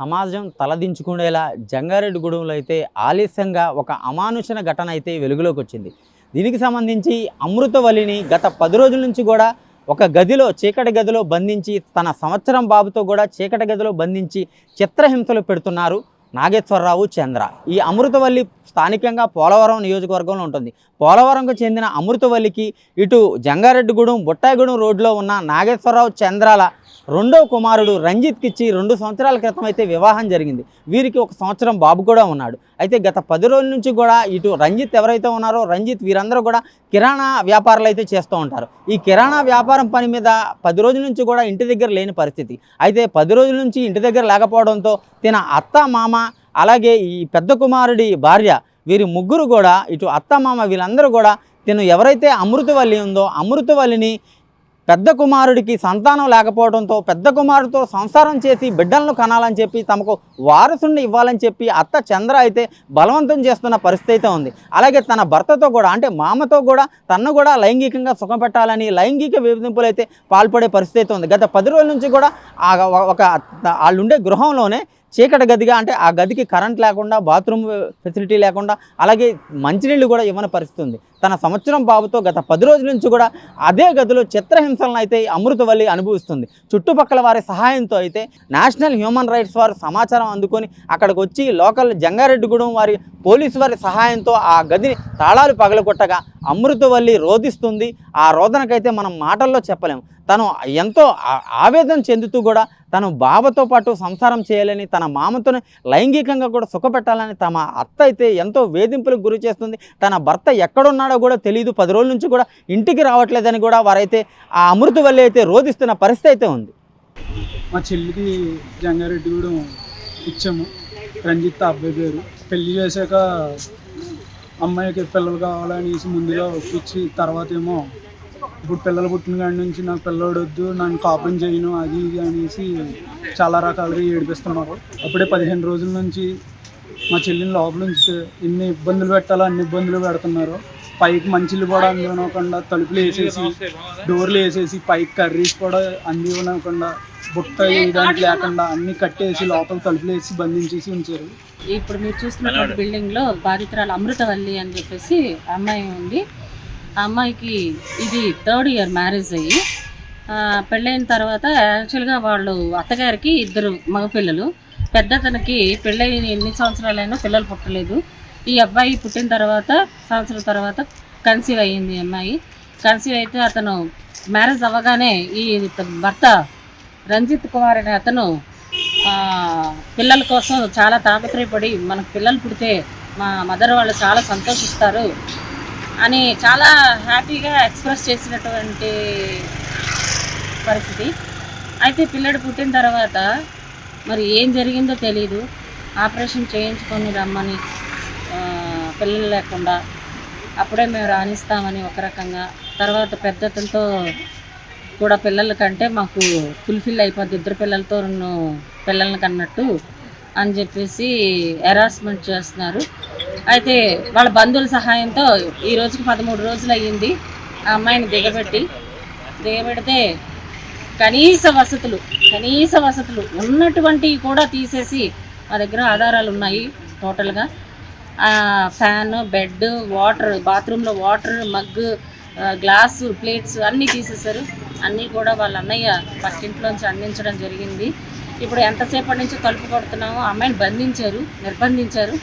సమాజం తలదించుకునేలా జంగారెడ్డిగూడెంలో అయితే ఆలస్యంగా ఒక అమానుషణ ఘటన అయితే వెలుగులోకి వచ్చింది. దీనికి సంబంధించి అమృతవల్లిని గత పది రోజుల నుంచి కూడా ఒక గదిలో చీకటి గదిలో బంధించి తన సంవత్సరం బాబుతో కూడా చీకటి గదిలో బంధించి చిత్రహింసలు పెడుతున్నారు నాగేశ్వరరావు చంద్ర. ఈ అమృతవల్లి స్థానికంగా పోలవరం నియోజకవర్గంలో ఉంటుంది. పోలవరంకు చెందిన అమృతవల్లికి ఇటు జంగారెడ్డిగూడెం బుట్టాయిగూడెం రోడ్లో ఉన్న నాగేశ్వరరావు చంద్రాల రెండో కుమారుడు రంజిత్కిచ్చి రెండు సంవత్సరాల క్రితం అయితే వివాహం జరిగింది. వీరికి ఒక సంవత్సరం బాబు కూడా ఉన్నాడు. అయితే గత పది రోజుల నుంచి కూడా ఇటు రంజిత్ ఎవరైతే ఉన్నారో రంజిత్ వీరందరూ కూడా కిరాణా వ్యాపారాలు అయితే చేస్తూ ఉంటారు. ఈ కిరాణా వ్యాపారం పని మీద పది రోజుల నుంచి కూడా ఇంటి దగ్గర లేని పరిస్థితి. అయితే పది రోజుల నుంచి ఇంటి దగ్గర లేకపోవడంతో తిన అత్త మామ అలాగే ఈ పెద్ద కుమారుడి భార్య వీరి ముగ్గురు కూడా ఇటు అత్త మామ వీళ్ళందరూ కూడా తిను ఎవరైతే అమృతవల్లి ఉందో అమృతవల్లిని పెద్ద కుమారుడికి సంతానం లేకపోవడంతో పెద్ద కుమారుడితో సంసారం చేసి బిడ్డలను కనాలని చెప్పి తమకు వారసుని ఇవ్వాలని చెప్పి అత్త చంద్ర అయితే బలవంతం చేస్తున్న పరిస్థితి అయితే ఉంది. అలాగే తన భర్తతో కూడా అంటే మామతో కూడా తను కూడా లైంగికంగా సుఖం పెట్టాలని లైంగిక వేధింపులు అయితే పాల్పడే పరిస్థితి అయితే ఉంది. గత పది రోజుల నుంచి కూడా ఆ ఒక వాళ్ళుండే గృహంలోనే చీకటి గదిగా అంటే ఆ గదికి కరెంట్ లేకుండా బాత్రూమ్ ఫెసిలిటీ లేకుండా అలాగే మంచినీళ్ళు కూడా ఇవ్వని పరిస్థితి ఉంది. తన సంవత్సరం బాబుతో గత పది రోజుల నుంచి కూడా అదే గదిలో చిత్రహింసలను అయితే అమృతవల్లి అనుభవిస్తుంది. చుట్టుపక్కల వారి సహాయంతో అయితే నేషనల్ హ్యూమన్ రైట్స్ వారు సమాచారం అందుకొని అక్కడికి వచ్చి లోకల్ జంగారెడ్డిగూడెం వారి పోలీసు వారి సహాయంతో ఆ గదిని తాళాలు పగలగొట్టగా అమృతవల్లి రోధిస్తుంది. ఆ రోదనకైతే మనం మాటల్లో చెప్పలేము. తను ఎంతో ఆవేదన చెందుతూ కూడా తను బావతో పాటు సంసారం చేయాలని తన మామతోనే లైంగికంగా కూడా సుఖపెట్టాలని తమ అత్త అయితే ఎంతో వేధింపులకు గురి చేస్తుంది. తన భర్త ఎక్కడున్నాడో కూడా తెలియదు పది రోజుల నుంచి కూడా ఇంటికి రావట్లేదని కూడా వారైతే ఆ అమృతవల్లి అయితే రోధిస్తున్న పరిస్థితి అయితే ఉంది. మా చెల్లికి జంగారెడ్డి కూడా ఇచ్చాము. రంజిత్ అబ్బాయి పేరు. పెళ్ళి చేశాక అమ్మాయికి పిల్లలు కావాలనేసి ముందుగా ఒప్పించి తర్వాత ఏమో ఇప్పుడు పిల్లలు పుట్టిన కాడి నుంచి నాకు పిల్లడు వద్దు నన్ను కాపం చేయను అది ఇది అనేసి చాలా రకాలుగా ఏడిపిస్తున్నారు. అప్పుడే పదిహేను రోజుల నుంచి మా చెల్లిని లోపల నుంచి ఎన్ని ఇబ్బందులు పెట్టాలో అన్ని ఇబ్బందులు పెడుతున్నారు. పైకి మంచిలు కూడా అందివ్వకుండా తలుపులు వేసేసి డోర్లు వేసేసి పైకి కర్రీస్ కూడా అందివ్వకుండా బుట్ట వేయడానికి లేకుండా అన్ని కట్టేసి లోపల తలుపులు వేసి బంధించేసి ఉంచారు. ఇప్పుడు మీరు చూస్తున్నటువంటి బిల్డింగ్లో బాధితురాలు అమృతవల్లి అని చెప్పేసి అమ్మాయి ఉంది. ఆ అమ్మాయికి ఇది థర్డ్ ఇయర్ మ్యారేజ్ అయ్యి పెళ్ళైన తర్వాత యాక్చువల్గా వాళ్ళు అత్తగారికి ఇద్దరు మగపిల్లలు. పెద్దతనికి పెళ్ళై ఎన్ని సంవత్సరాలైనా పిల్లలు పుట్టలేదు. ఈ అబ్బాయి పుట్టిన తర్వాత సంవత్సరం తర్వాత కన్సీవ్ అయ్యింది ఈ అమ్మాయి. కన్సీవ్ అయితే అతను మ్యారేజ్ అవ్వగానే ఈ భర్త రంజిత్ కుమార్ అనే అతను పిల్లల కోసం చాలా తాపత్రయపడి మనకు పిల్లలు పుడితే మా మదర్ వాళ్ళు చాలా సంతోషిస్తారు అని చాలా హ్యాపీగా ఎక్స్ప్రెస్ చేసినటువంటి పరిస్థితి. అయితే పిల్లడు పుట్టిన తర్వాత మరి ఏం జరిగిందో తెలియదు ఆపరేషన్ చేయించుకొని రమ్మని పిల్లలు లేకుండా అప్పుడే మేము రాణిస్తామని ఒక రకంగా. తర్వాత పెద్దతలతో కూడా పిల్లల కంటే మాకు ఫుల్ఫిల్ అయిపోద్ది. ఇద్దరు పిల్లలతో నన్ను పిల్లల్ని కన్నట్టు అని చెప్పేసి హెరాస్మెంట్ చేస్తున్నారు. అయితే వాళ్ళ బంధువుల సహాయంతో ఈ రోజుకి పదమూడు రోజులు అయ్యింది. ఆ అమ్మాయిని దిగబెట్టి దిగబెడితే కనీస వసతులు కనీస వసతులు ఉన్నటువంటివి కూడా తీసేసి మా దగ్గర ఆధారాలు ఉన్నాయి టోటల్గా. ఫ్యాన్ బెడ్ వాటర్ బాత్రూంలో వాటర్ మగ్ గ్లాసు ప్లేట్స్ అన్నీ తీసేశారు. అన్నీ కూడా వాళ్ళ అన్నయ్య పక్కింట్లోంచి అందించడం జరిగింది. ఇప్పుడు ఎంతసేపటి నుంచి తలుపు కొడుతున్నామో అమ్మాయిని బంధించారు నిర్బంధించారు.